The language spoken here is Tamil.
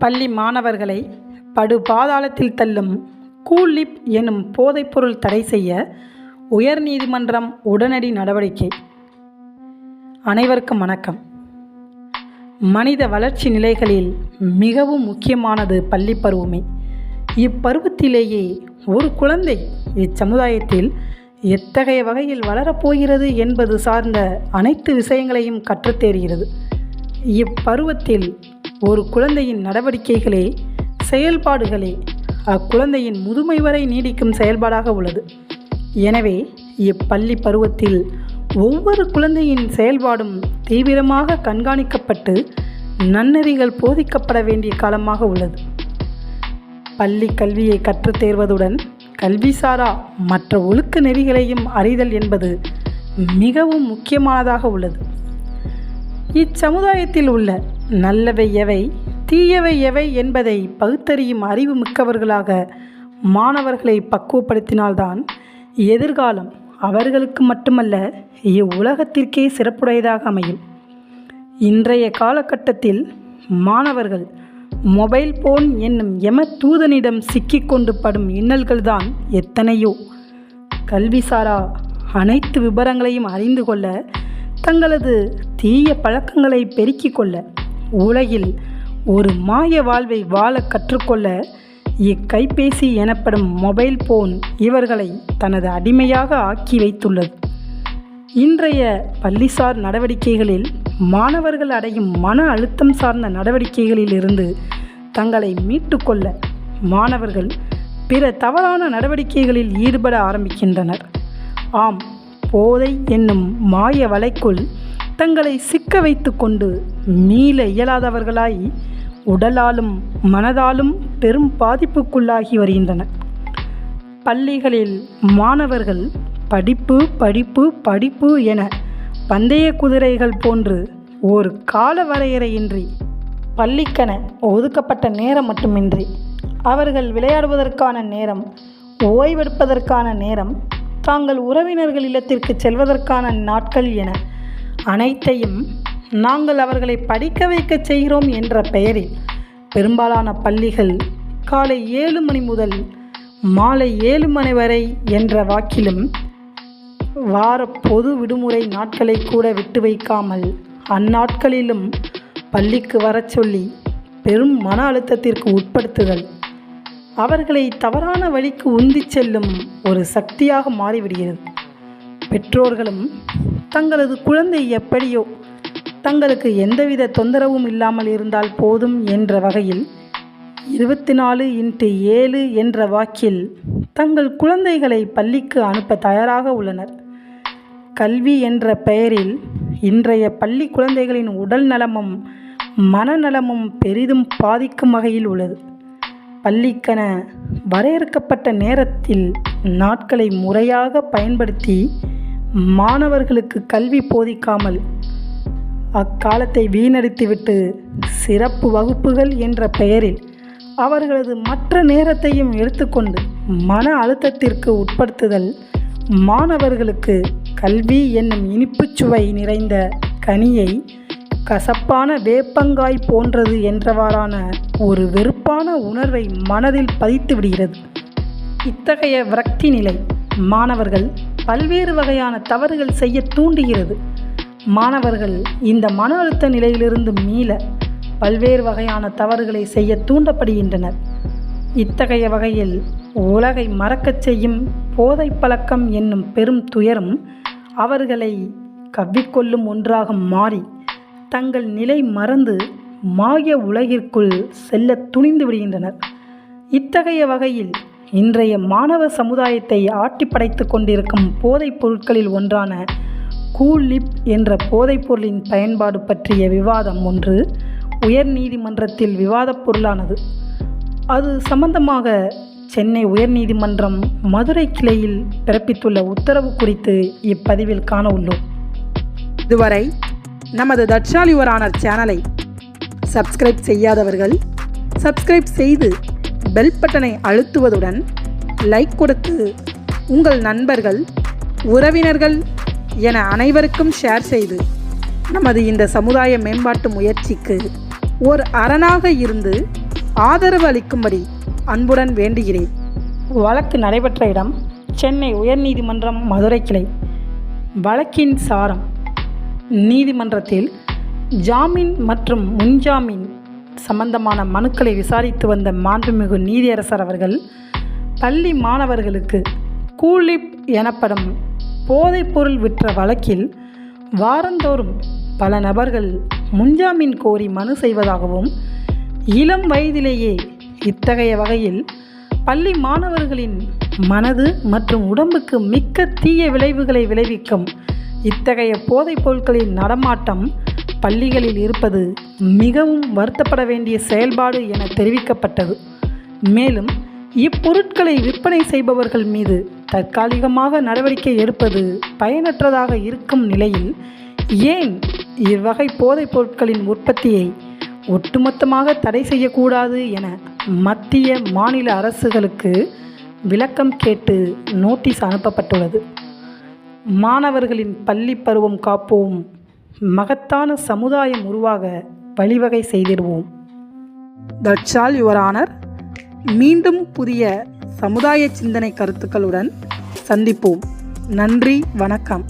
பள்ளி மாணவர்களை படு பாதாளத்தில் தள்ளும் கூலிப் எனும் போதைப்பொருள் தடை செய்ய உயர்நீதிமன்றம் உடனடி நடவடிக்கை. அனைவருக்கும் வணக்கம். மனித வளர்ச்சி நிலைகளில் மிகவும் முக்கியமானது பள்ளி பருவமே. இப்பருவத்திலேயே ஒரு குழந்தை இச்சமுதாயத்தில் எத்தகைய வகையில் வளரப்போகிறது என்பது சார்ந்த அனைத்து விஷயங்களையும் கற்றுத்தேறுகிறது. இப்பருவத்தில் ஒரு குழந்தையின் நடவடிக்கைகளே செயல்பாடுகளே அக்குழந்தையின் முதுமை வரை நீடிக்கும் செயல்பாடாக உள்ளது. எனவே இப்பள்ளி பருவத்தில் ஒவ்வொரு குழந்தையின் செயல்பாடும் தீவிரமாக கண்காணிக்கப்பட்டு நன்னெறிகள் போதிக்கப்பட வேண்டிய காலமாக உள்ளது. பள்ளி கல்வியை கற்றுத் தேர்வதுடன் கல்விசாரா மற்ற ஒழுக்க நெறிகளையும் அறிதல் என்பது மிகவும் முக்கியமானதாக உள்ளது. இச்சமுதாயத்தில் உள்ள நல்லவை எவை? தீயவை எவை என்பதை பகுத்தறியும் அறிவு மிக்கவர்களாக மாணவர்களை பக்குவப்படுத்தினால்தான் எதிர்காலம் அவர்களுக்கு மட்டுமல்ல இவ்வுலகத்திற்கே சிறப்புடையதாக அமையும். இன்றைய காலகட்டத்தில் மாணவர்கள் மொபைல் போன் என்னும் எம தூதனிடம் சிக்கிக்கொண்டு படும் இன்னல்கள்தான் எத்தனையோ. கல்விசாரா அனைத்து விபரங்களையும் அறிந்து கொள்ள தங்களது தீய பழக்கங்களை பெருக்கிக் கொள்ள உலகில் ஒரு மாய வாழ்வை வாழ கற்றுக்கொள்ள இக்கைபேசி எனப்படும் மொபைல் போன் இவர்களை தனது அடிமையாக ஆக்கி வைத்துள்ளது. இன்றைய பள்ளிசார் நடவடிக்கைகளில் மாணவர்கள் அடையும் மன அழுத்தம் சார்ந்த நடவடிக்கைகளில் இருந்து தங்களை மீட்டுக்கொள்ள மாணவர்கள் பிற தவறான நடவடிக்கைகளில் ஈடுபட ஆரம்பிக்கின்றனர். ஆம் போதை என்னும் மாய வலைக்குள் தங்களை சிக்க வைத்து கொண்டு மீள இயலாதவர்களாய் உடலாலும் மனதாலும் பெரும் பாதிப்புக்குள்ளாகி வருகின்றனர் பள்ளிகளில் மாணவர்கள் படிப்பு படிப்பு படிப்பு என பந்தய குதிரைகள் போன்று ஒரு கால வரையறையின்றி பள்ளிக்கென ஒதுக்கப்பட்ட நேரம் மட்டுமின்றி அவர்கள் விளையாடுவதற்கான நேரம் ஓய்வெடுப்பதற்கான நேரம் தாங்கள் உறவினர்கள் இல்லத்திற்கு செல்வதற்கான நாட்கள் என அனைத்தையும் நாங்கள் அவர்களை படிக்க வைக்க செய்கிறோம் என்ற பெயரில் பெரும்பாலான பள்ளிகள் காலை ஏழு மணி முதல் மாலை ஏழு மணி வரை என்ற வாக்கிலும் வார பொது விடுமுறை நாட்களை கூட விட்டு வைக்காமல் அந்நாட்களிலும் பள்ளிக்கு வரச் சொல்லி பெரும் மன அழுத்தத்திற்கு உட்படுத்துதல். அவர்களை தவறான வழிக்கு உந்திச் செல்லும் ஒரு சக்தியாக மாறிவிடுகிறது. பெற்றோர்களும் தங்களது குழந்தை எப்படியோ தங்களுக்கு எந்தவித தொந்தரவும் இல்லாமல் இருந்தால் போதும் என்ற வகையில் இருபத்தி நாலு இன்ட்டு ஏழு என்ற வாக்கில் தங்கள் குழந்தைகளை பள்ளிக்கு அனுப்ப தயாராக உள்ளனர். கல்வி என்ற பெயரில் இன்றைய பள்ளி குழந்தைகளின் உடல் நலமும் மனநலமும் பெரிதும் பாதிக்கும் வகையில் உள்ளது. பள்ளிக்கென வரையறுக்கப்பட்ட நேரத்தில் நாட்களை முறையாக பயன்படுத்தி மாணவர்களுக்கு கல்வி போதிக்காமல் அக்காலத்தை வீணடித்துவிட்டு சிறப்பு வகுப்புகள் என்ற பெயரில் அவர்களது மற்ற நேரத்தையும் எடுத்துக்கொண்டு மன அழுத்தத்திற்கு உட்படுத்துதல் மாணவர்களுக்கு கல்வி என்னும் இனிப்புச் சுவை நிறைந்த கனியை கசப்பான வேப்பங்காய் போன்றது என்றவாறான ஒரு வெறுப்பான உணர்வை மனதில் பதித்து விடுகிறது. இத்தகைய விரக்தி நிலை மாணவர்கள் பல்வேறு வகையான தவறுகள் செய்ய தூண்டுகிறது. மாணவர்கள் இந்த மன அழுத்த நிலையிலிருந்து மீள பல்வேறு வகையான தவறுகளை செய்ய தூண்டப்படுகின்றனர். இத்தகைய வகையில் உலகை மறக்கச் செய்யும் போதை பழக்கம் என்னும் பெரும் துயரம் அவர்களை கவ்விக்கொள்ளும் ஒன்றாக மாறி தங்கள் நிலை மறந்து மாய உலகிற்குள் செல்ல துணிந்து விடுகின்றனர். இத்தகைய வகையில் இன்றைய மாணவ சமுதாயத்தை ஆட்டி படைத்து கொண்டிருக்கும் போதைப் பொருட்களில் ஒன்றான கூல் லிப் என்ற போதைப் பொருளின் பயன்பாடு பற்றிய விவாதம் ஒன்று உயர் நீதிமன்றத்தில் விவாதப் பொருளானது. அது சம்பந்தமாக சென்னை உயர்நீதிமன்றம் மதுரை கிளையில் பிறப்பித்துள்ள உத்தரவு குறித்து இப்பதிவில் காண உள்ளோம். இதுவரை நமது தட்சால் சேனலை சப்ஸ்கிரைப் செய்யாதவர்கள் சப்ஸ்கிரைப் செய்து பெல் பட்டனை அழுத்துவதுடன் லைக் கொடுத்து உங்கள் நண்பர்கள் உறவினர்கள் என அனைவருக்கும் ஷேர் செய்து நமது இந்த சமுதாய மேம்பாட்டு முயற்சிக்கு ஓர் அரணாக இருந்து ஆதரவு அளிக்கும்படி அன்புடன் வேண்டுகிறேன். வழக்கு நடைபெற்ற இடம் சென்னை உயர்நீதிமன்றம் மதுரை கிளை. வழக்கின் சாரம் நீதிமன்றத்தில் ஜாமீன் மற்றும் முன்ஜாமீன் சம்பந்தமான மனுக்களை விசாரித்து வந்த மாண்புமிகு நீதியரசர் அவர்கள் பள்ளி மாணவர்களுக்கு கூலிப் எனப்படும் போதைப்பொருள் விற்ற வழக்கில் வாரந்தோறும் பல நபர்கள் முன்ஜாமீன் கோரி மனு செய்வதாகவும் இளம் வயதிலேயே இத்தகைய வகையில் பள்ளி மாணவர்களின் மனது மற்றும் உடம்புக்கு மிக்க தீய விளைவுகளை விளைவிக்கும் இத்தகைய போதைப் பொருட்களின் நடமாட்டம் பள்ளிகளில் இருப்பது மிகவும் வருத்தப்பட வேண்டிய செயல்பாடு என தெரிவிக்கப்பட்டது. மேலும் இப்பொருட்களை விற்பனை செய்பவர்கள் மீது தற்காலிகமாக நடவடிக்கை எடுப்பது பயனற்றதாக இருக்கும் நிலையில் ஏன் இவ்வகை போதைப் பொருட்களின் உற்பத்தியை ஒட்டுமொத்தமாக தடை செய்யக்கூடாது என மத்திய மாநில அரசுகளுக்கு விளக்கம் கேட்டு நோட்டீஸ் அனுப்பப்பட்டுள்ளது. மாணவர்களின் பள்ளி பருவம் காப்போம். மகத்தான சமுதாயம் உருவாக வழிவகை செய்திடுவோம். தட்சால் யுவரானர் யுவர் ஆனர் மீண்டும் புதிய சமுதாய சிந்தனை கருத்துக்களுடன் சந்திப்போம். நன்றி வணக்கம்.